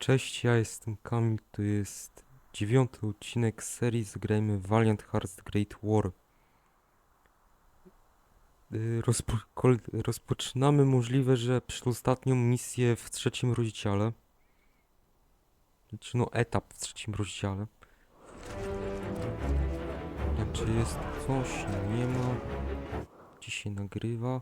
Cześć, ja jestem Kamil, to jest dziewiąty odcinek serii Zagrajmy Valiant Hearts Great War. Y, Rozpo rozpoczynamy możliwe, że przedostatnią misję w trzecim rozdziale. Znaczy no etap w trzecim rozdziale. Czy jest coś? Nie ma. Dzisiaj nagrywa.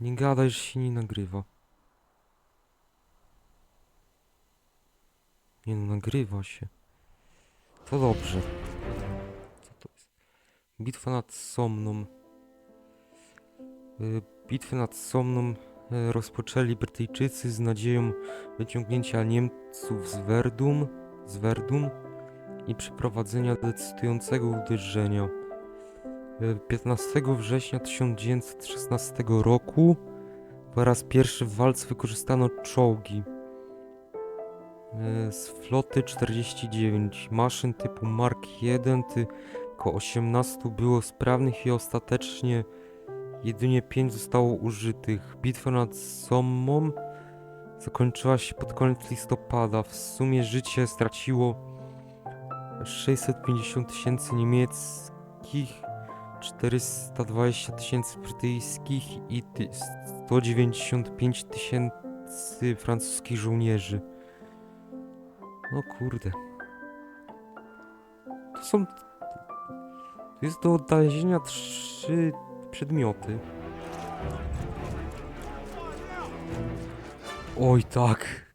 Nie gadaj, że się nie nagrywa. Nie no, nagrywa się. To dobrze. Co to jest? Bitwa nad Somną. Y, Bitwę nad Somną y, rozpoczęli Brytyjczycy z nadzieją wyciągnięcia Niemców z Verdum, z Verdun i przeprowadzenia decydującego uderzenia. Y, 15 września 1916 roku po raz pierwszy w walce wykorzystano czołgi y, z floty 49 maszyn typu Mark 1 tylko 18 było sprawnych i ostatecznie jedynie 5 zostało użytych. Bitwa nad Sommą zakończyła się pod koniec listopada. W sumie życie straciło 650 tysięcy niemieckich 420 tysięcy brytyjskich i ty- 195 tysięcy francuskich żołnierzy. No kurde. To są. To jest do odnalezienia trzy przedmioty. Oj tak.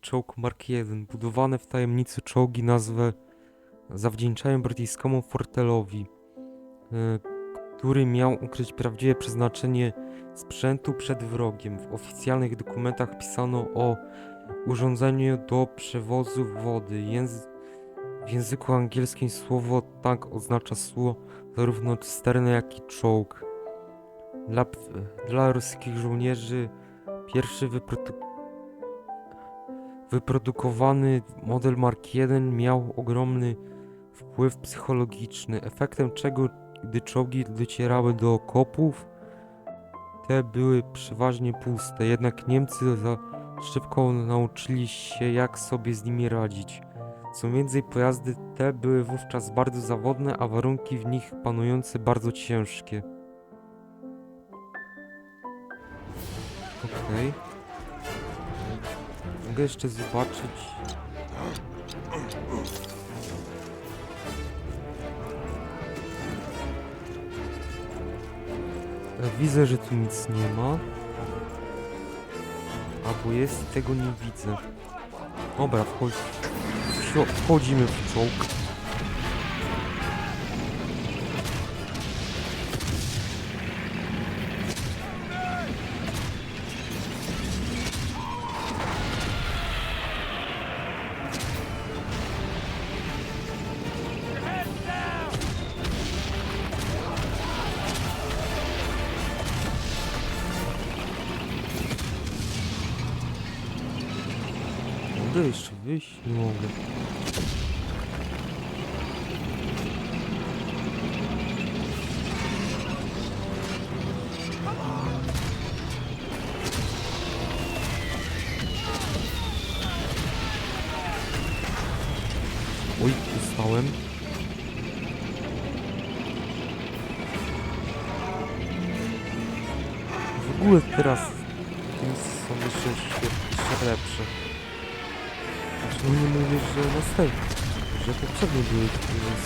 Czołg Mark 1. Budowane w tajemnicy czołgi nazwę zawdzięczają brytyjskiemu fortelowi który miał ukryć prawdziwe przeznaczenie sprzętu przed wrogiem. W oficjalnych dokumentach pisano o urządzeniu do przewozu wody. Języ w języku angielskim słowo tank oznacza słowo zarówno cysternę, jak i czołg. Dla, dla rosyjskich żołnierzy pierwszy wyprodu wyprodukowany model Mark I miał ogromny wpływ psychologiczny, efektem czego gdy czołgi docierały do okopów, te były przeważnie puste, jednak Niemcy za szybko nauczyli się jak sobie z nimi radzić. Co więcej, pojazdy te były wówczas bardzo zawodne, a warunki w nich panujące bardzo ciężkie. Okej. Mogę jeszcze zobaczyć. Widzę, że tu nic nie ma. Albo jest i tego nie widzę. Dobra, wchodź, wchodzimy w czołg. Mogę jeszcze wyjść? Nie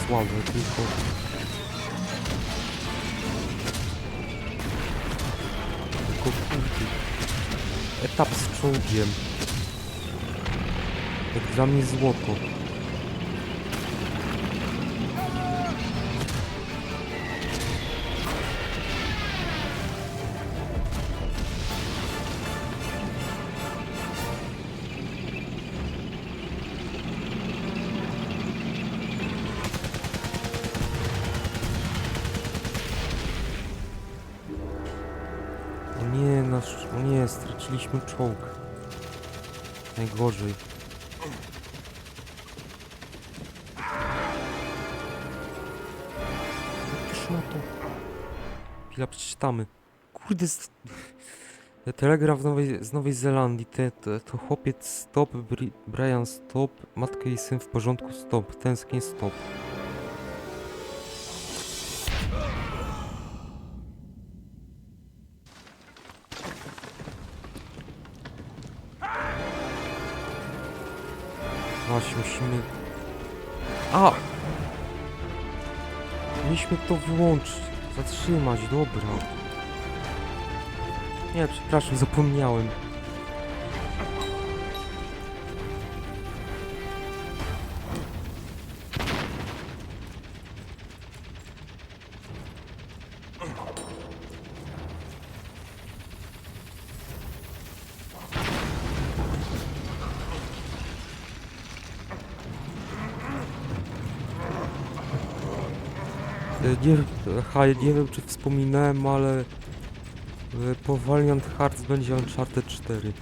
słabe, tylko... Tylko kurde. Etap z czołgiem. Jak dla mnie złoto. gorzej. Szmato. Chwila, przeczytamy. Kurde, z... Telegraf z Nowej, z Nowej Zelandii. Te, te, to chłopiec stop, Bri Brian stop, matka i syn w porządku stop, tęsknię stop. Właśnie, musimy... A! Mieliśmy to wyłączyć, zatrzymać, dobra. Nie, przepraszam, zapomniałem. Nie, aha, nie wiem czy wspominałem, ale e, po Valiant Hearts będzie Uncharted 4.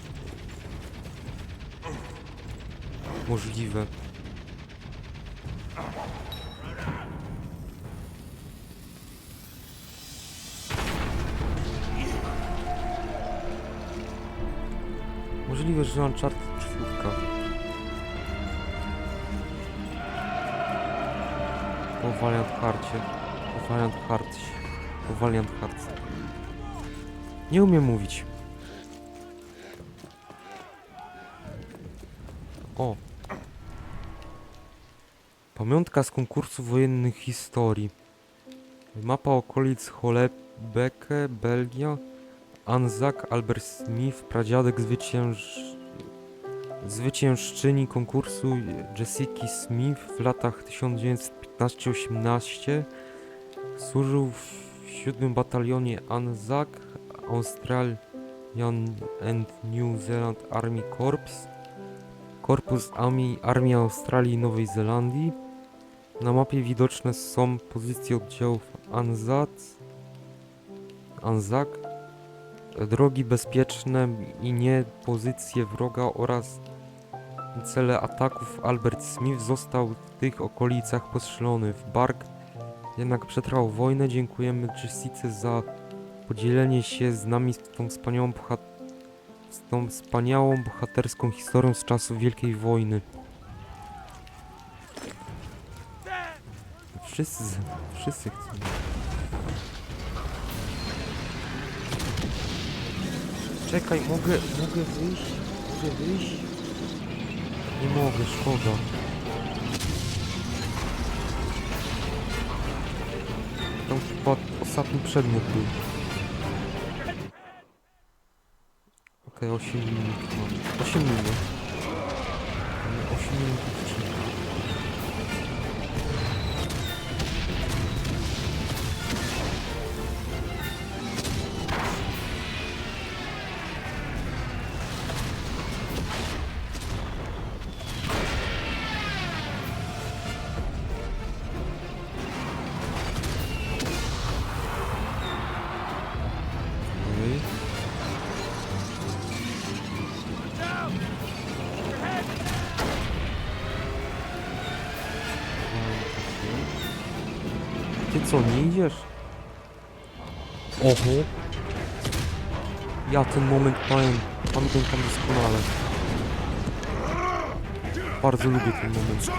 Możliwe. Możliwe, że Uncharted 4. Po Valiant Hearcie. Valiant Hearts. Valiant Hearts. Nie umiem mówić. O. Pamiątka z konkursu wojennych historii. Mapa okolic Holebeke, Belgia. Anzac, Albert Smith, pradziadek zwycięż... zwyciężczyni konkursu Jessica Smith w latach 1915-18. Służył w 7 batalionie Anzac, Australian and New Zealand Army Corps, Korpus Armii, Armii Australii i Nowej Zelandii. Na mapie widoczne są pozycje oddziałów ANZAC, ANZAC, drogi bezpieczne i nie pozycje wroga oraz cele ataków. Albert Smith został w tych okolicach postrzelony w bark, jednak przetrwał wojnę. Dziękujemy Jessice za podzielenie się z nami z tą wspaniałą, bohat z tą wspaniałą bohaterską historią z czasów Wielkiej Wojny. Wszyscy, wszyscy chcą. Czekaj, mogę, mogę wyjść? Mogę wyjść? Nie mogę, szkoda. Ostatni przedmiot był. Okej, 8 minut mam. 8 minut. Mamy 8 minut co, nie idziesz? Oho. Ja ten moment pamię- pamiętam doskonale. Bardzo lubię ten moment.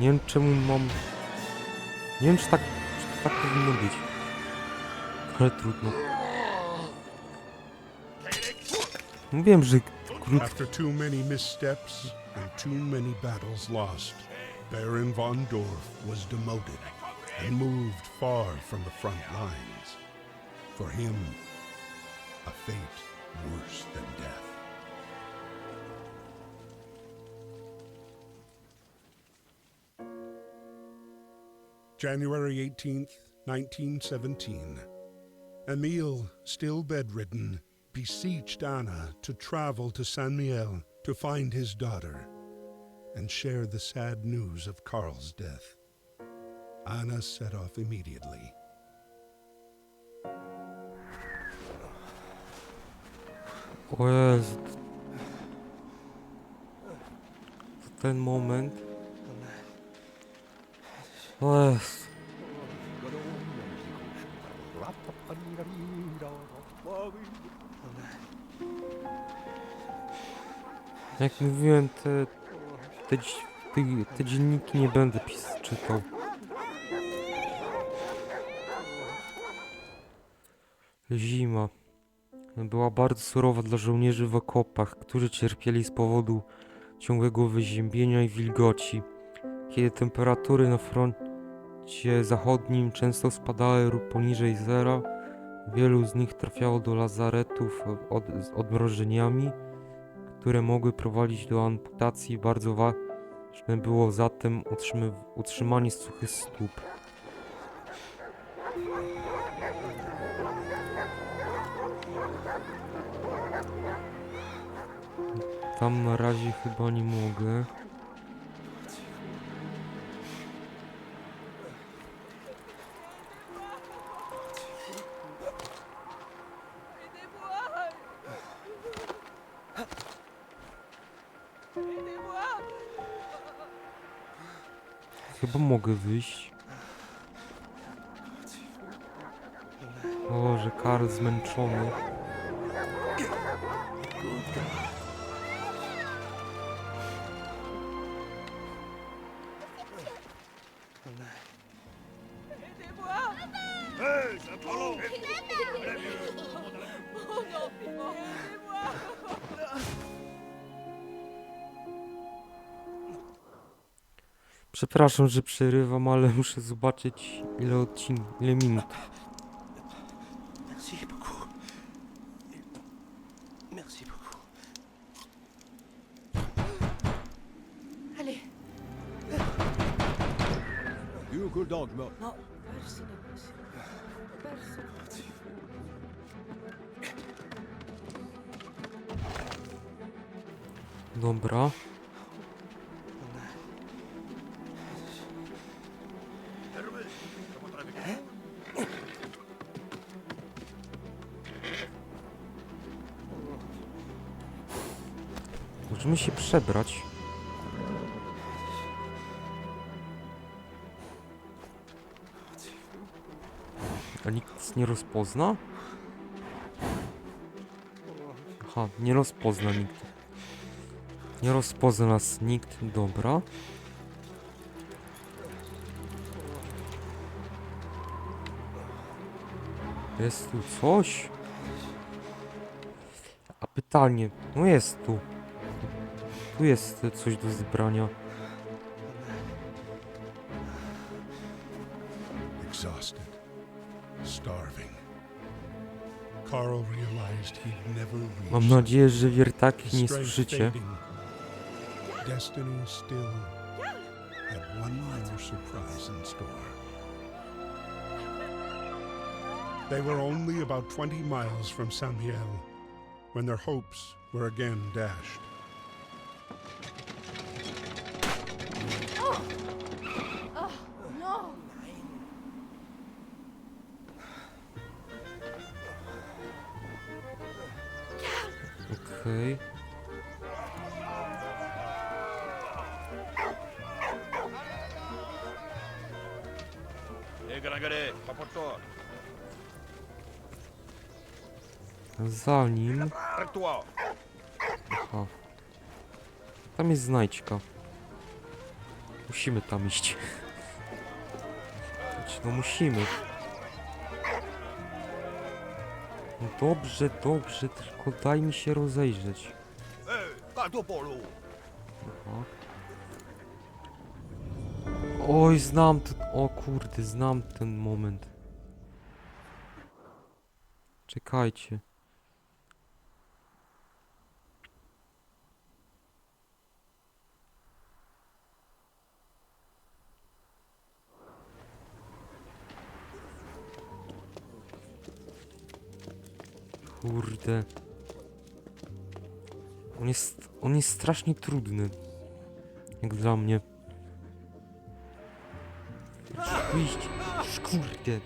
Nie wiem czemu mam... Nie wiem czy tak, czy tak powinno być. Ale trudno. Mówiłem, że krótki After too many missteps and too many battles lost, Baron von Dorf was demoted and moved far from the front lines. For him, a fate worse than death. January 18th, 1917. Emile, still bedridden, beseeched Anna to travel to San Miel to find his daughter and share the sad news of Karl's death. Anna set off immediately. To ten moment. Jezu. Jak mówiłem, te, te, te, te dzienniki nie będę pis czytał. Zima. Była bardzo surowa dla żołnierzy w okopach, którzy cierpieli z powodu ciągłego wyziębienia i wilgoci. Kiedy temperatury na froncie zachodnim często spadały lub poniżej zera, wielu z nich trafiało do lazaretów od, z odmrożeniami, które mogły prowadzić do amputacji. Bardzo ważne było zatem utrzymy, utrzymanie suchych stóp. Tam na razie chyba nie mogę. Chyba mogę wyjść. O, że Karl zmęczony. Przepraszam, że przerywam, ale muszę zobaczyć ile odcinków, ile minut. Merci beaucoup. Merci beaucoup. Allez. Non, personne. Personne. Dobra. Możemy się przebrać. A nikt nie rozpozna? Aha, nie rozpozna nikt. Nie rozpozna nas nikt, dobra. Jest tu coś? A pytanie, no jest tu. Tu jest coś do zebrania. exhausted, starving. Carl realized he'd never reached Mam nadzieję, że wiertaki nie słyszycie. Destiny still had one more surprise in store. They were only about 20 miles from Samiel when their hopes were again dashed. Okej. Rapporte-toi. Zanim... Arrête-toi. Aha. Tam jest znajdźka. Musimy tam iść. Znaczy, no musimy. Dobrze, dobrze, tylko daj mi się rozejrzeć. L'eau. Aha. Oj, znam ten... O kurde, znam ten moment. Czekajcie. Kurde. On jest, on jest strasznie trudny. Jak dla mnie. Iść. Kurde.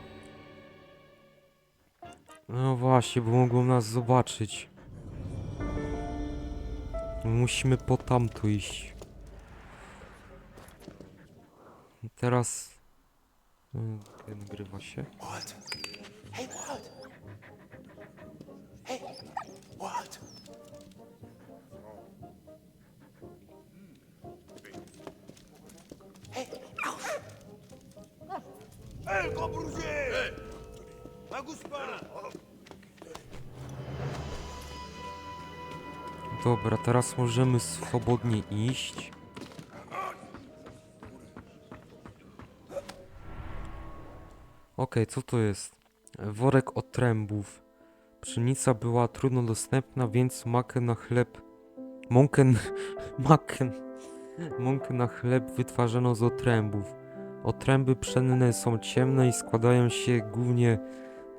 No właśnie, bo mogą nas zobaczyć. Musimy po tamto iść. Teraz... y, Nagrywa się. Hey. Hey, Walt. Hey. Hé, grand brousier Un gouspin Dobra, teraz możemy swobodnie iść. Okej, co to jest? Worek otrębów. Pszenica była trudno dostępna, więc makę na chleb... Mąkę... Makę... Mąkę na chleb wytwarzano z otrębów. Otręby pszenne są ciemne i składają się głównie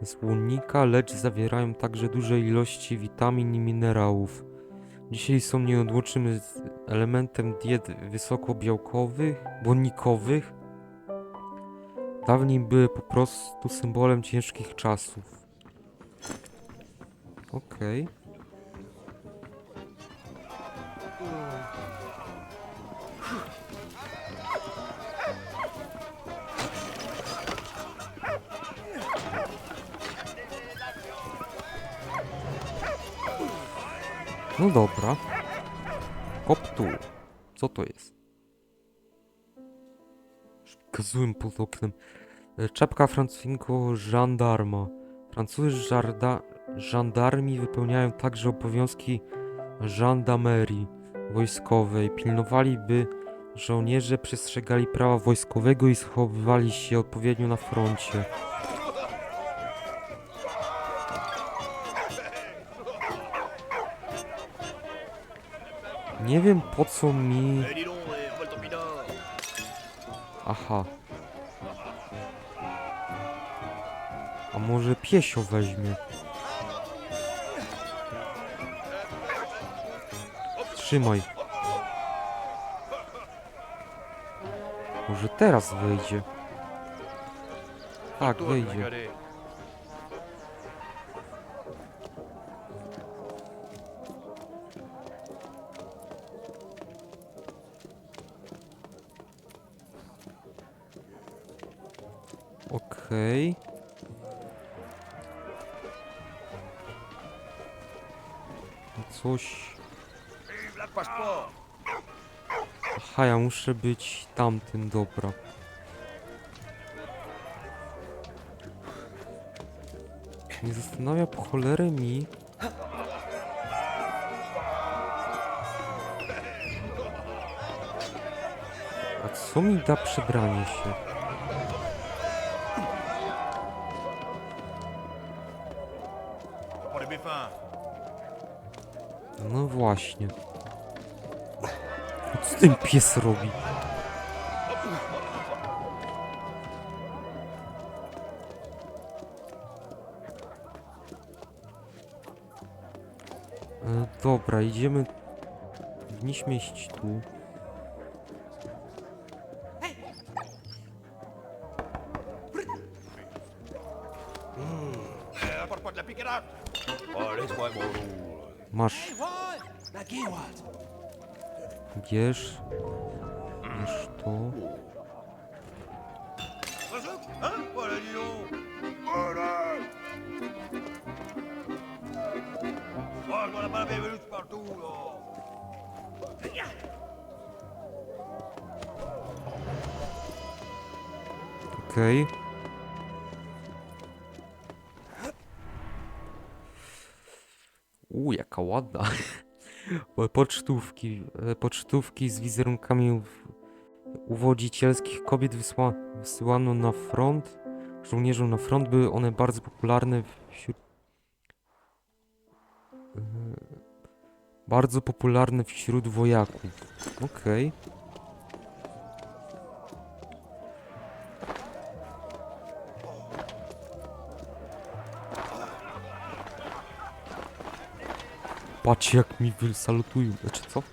z łunnika, lecz zawierają także duże ilości witamin i minerałów. Dzisiaj są nieodłącznym elementem diet wysokobiałkowych, błonnikowych. Dawniej były po prostu symbolem ciężkich czasów. Okej. No dobra. Hop tu. Co to jest? Kazułem pod oknem. E, Czapka francuskiego żandarma. Francuzy żarda, żandarmi wypełniają także obowiązki żandamerii wojskowej. Pilnowali, by żołnierze przestrzegali prawa wojskowego i zachowywali się odpowiednio na froncie. Nie wiem po co mi... Aha. A może piesio weźmie? Trzymaj. Może teraz wejdzie. Tak, wejdzie. Okej. Coś... Aha, ja muszę być tamtym, dobra. Nie zastanawia po cholerę mi... A co mi da przebranie się? No właśnie. Co ten pies robi? E, dobra, idziemy... Powinniśmy iść tu. Loup Masz, bierz. Bierz to. Okej. U, jaka ładna. Po- Pocztówki. e, Pocztówki z wizerunkami uwodzicielskich kobiet wysła, wysyłano na front. Żołnierzom na front były one bardzo popularne wśród. e, Bardzo popularne wśród wojaków. Okej. Patrzcie jak mi wysalutują. Znaczy co?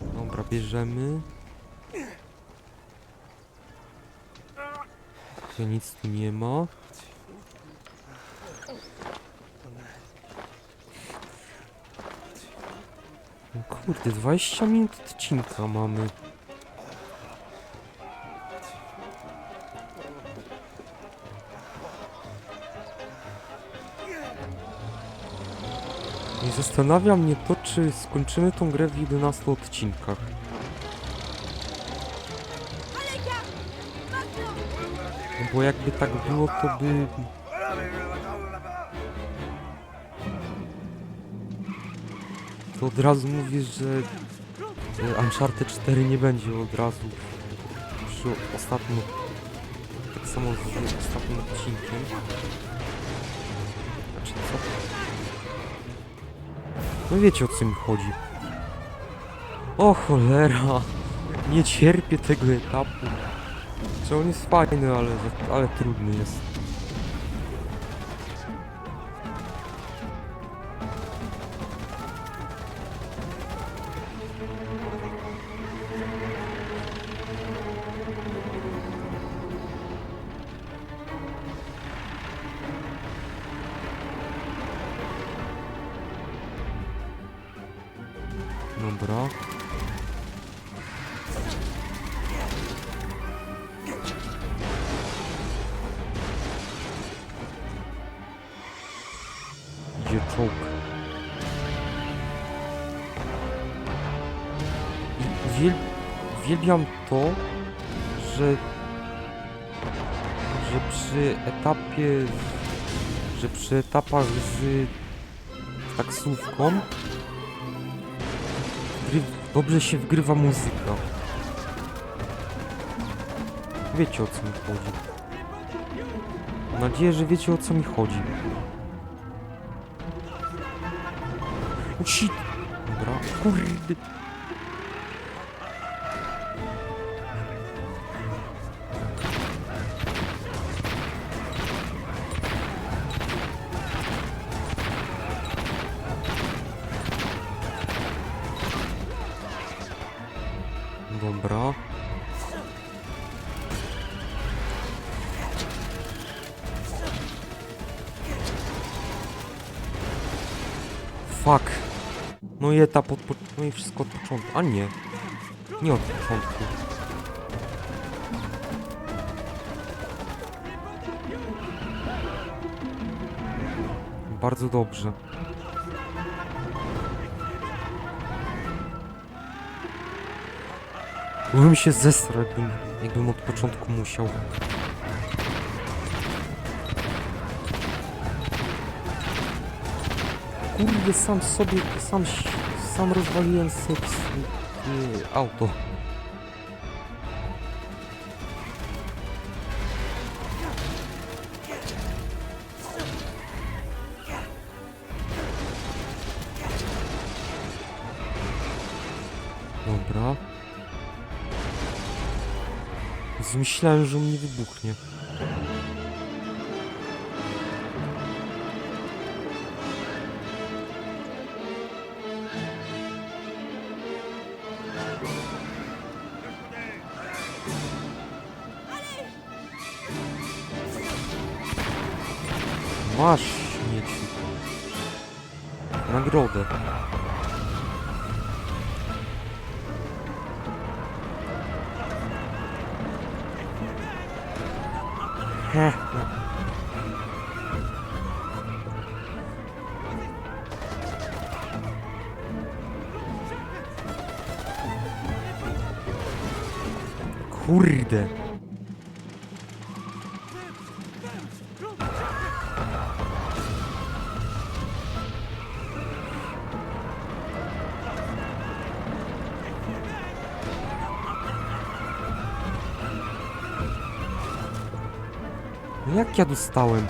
Dobra, bierzemy. Tu nic tu nie ma. No kurde, 20 minut odcinka mamy. Zastanawia mnie to, czy skończymy tą grę w 11 odcinkach. No bo jakby tak było, to by... To od razu mówię, że Uncharted 4 nie będzie od razu przy ostatnim... Tak samo z ostatnim odcinkiem. No wiecie o co mi chodzi. O cholera! Nie cierpię tego etapu. Czy on jest fajny, ale, ale trudny jest. Dobra. Idzie czołg. Uwielbiam to, że że przy etapie że przy etapach z taksówką dobrze się wgrywa muzyka. Wiecie o co mi chodzi. Mam nadzieję, że wiecie o co mi chodzi. Shit! Dobra, kurde. Fuck. No i etap od. No i wszystko od początku. A nie. Nie od początku. Bardzo dobrze. Bym się zesrał, jakbym, jakbym od początku musiał. Kurde, sam sobie, sam, sam rozwaliłem sobie y, auto. Dobra. Myślałem, że on nie wybuchnie. Kurde. Ja dostałem?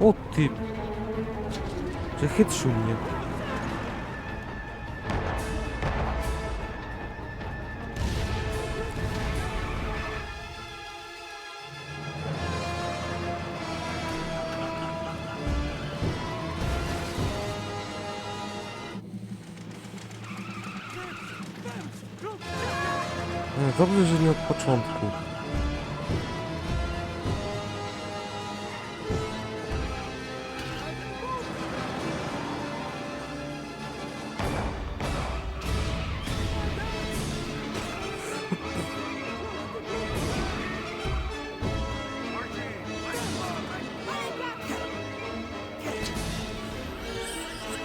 O ty! Przechytrzył mnie. Dobrze, że nie od początku.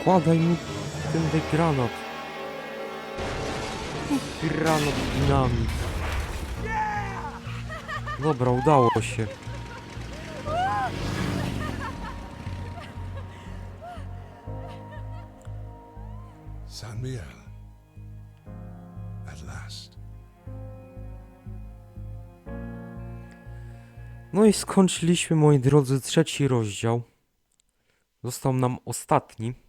Wkładaj mi ten granat. Granat dynamit. Dobra, udało się. San Miguel. At last. No i skończyliśmy, moi drodzy, trzeci rozdział. Został nam ostatni.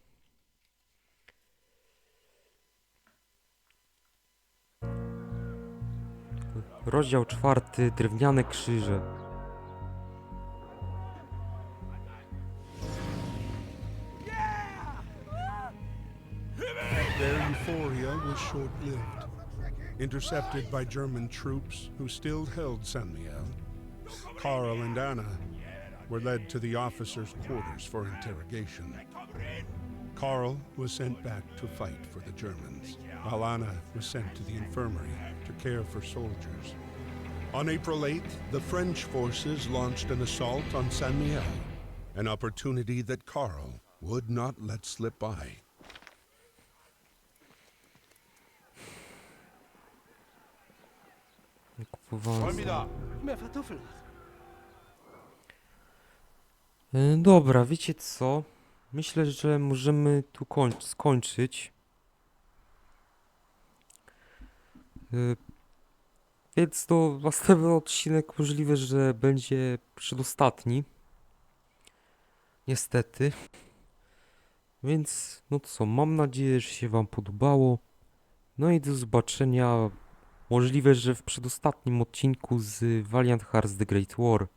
Rozdział czwarty, drewniane krzyże. Intercepted by German troops who still held San Miguel, Carl and Anna were led to the officers' quarters for interrogation. Carl was sent back to fight for the Germans, while Anna was sent to the infirmary to care for soldiers. On April 8th, the French forces launched an assault on San Miguel, an opportunity that Carl would not let slip by. Kupowałem Solmida! Mehr Verduffel. Dobra, wiecie co? Myślę, że możemy tu koń- skończyć. E, Więc to następny odcinek możliwe, że będzie przedostatni. Niestety. Więc no co, mam nadzieję, że się wam podobało. No i do zobaczenia. Możliwe, że w przedostatnim odcinku z Valiant Hearts The Great War.